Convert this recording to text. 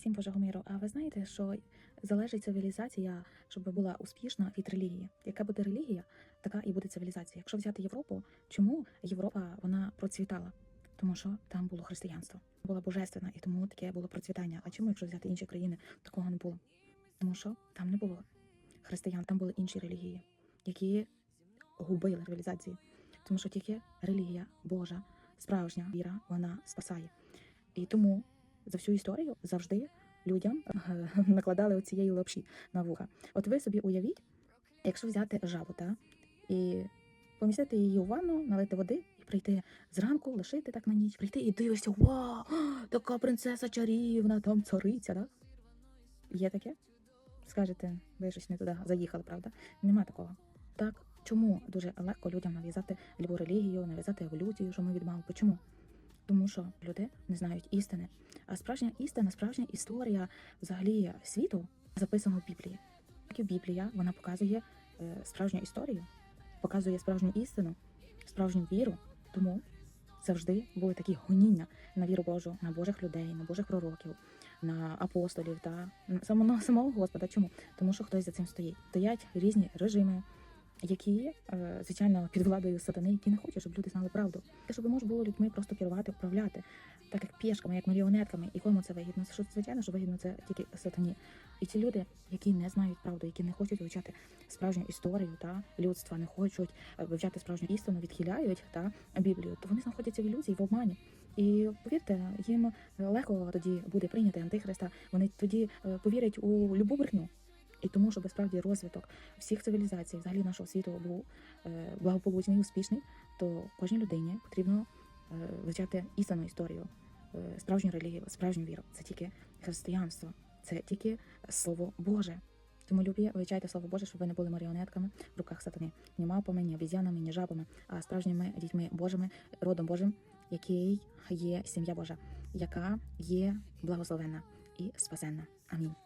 всім Божого миру. А ви знаєте, що залежить цивілізація, щоб була успішна від релігії. Яка буде релігія, така і буде цивілізація. Якщо взяти Європу, чому Європа вона процвітала? Тому що там було християнство, була божественна, і тому таке було процвітання. А чому, якщо взяти інші країни, такого не було? Тому що там не було християн, там були інші релігії, які губили цивілізації. Тому що тільки релігія Божа, справжня віра, вона спасає. І тому за всю історію завжди людям е, накладали оцієї лапші на вуха. От ви собі уявіть, якщо взяти жабу, та, і помістити її у ванну, налити води і прийти зранку, лишити так на ніч, прийти і дивишся, вау, така принцеса чарівна, там цариця, да? Є таке? Скажете, ви щось не туди заїхали, правда? Нема такого. Так, чому дуже легко людям нав'язати любу релігію, нав'язати еволюцію, що ми від мавпи? Чому? Тому що люди не знають істини. А справжня істина, справжня історія взагалі світу записана в Біблії. Так і Біблія вона показує е, справжню історію, показує справжню істину, справжню віру. Тому завжди були такі гоніння на віру Божу, на Божих людей, на Божих пророків, на апостолів та на самого, самого Господа. Чому? Тому що хтось за цим стоїть. Стоять різні режими, які, е, звичайно, під владою сатани, які не хочуть, щоб люди знали правду. Щоб можна було людьми просто керувати, управляти, так як пішками, як маріонетками. І кому це вигідно? Що звичайно, що вигідно це тільки сатані. І ті люди, які не знають правду, які не хочуть вивчати справжню історію та людства, не хочуть е, вивчати справжню істину, відхиляють та Біблію, то вони знаходяться в ілюзії, в обмані. І повірте, їм легко тоді буде прийняти антихриста. Вони тоді е, повірять у любу брехню. І тому, щоб справді розвиток всіх цивілізацій, взагалі нашого світу був е, благополучний, успішний, то кожній людині потрібно е, вивчати істинну історію, е, справжню релігію, справжню віру. Це тільки християнство, це тільки слово Боже. Тому любі, вивчайте слово Боже, щоб ви не були маріонетками в руках сатани, ні мавпами, ні обіз'янами, ні жабами, а справжніми дітьми Божими, родом Божим, який є сім'я Божа, яка є благословенна і спасенна. Амінь.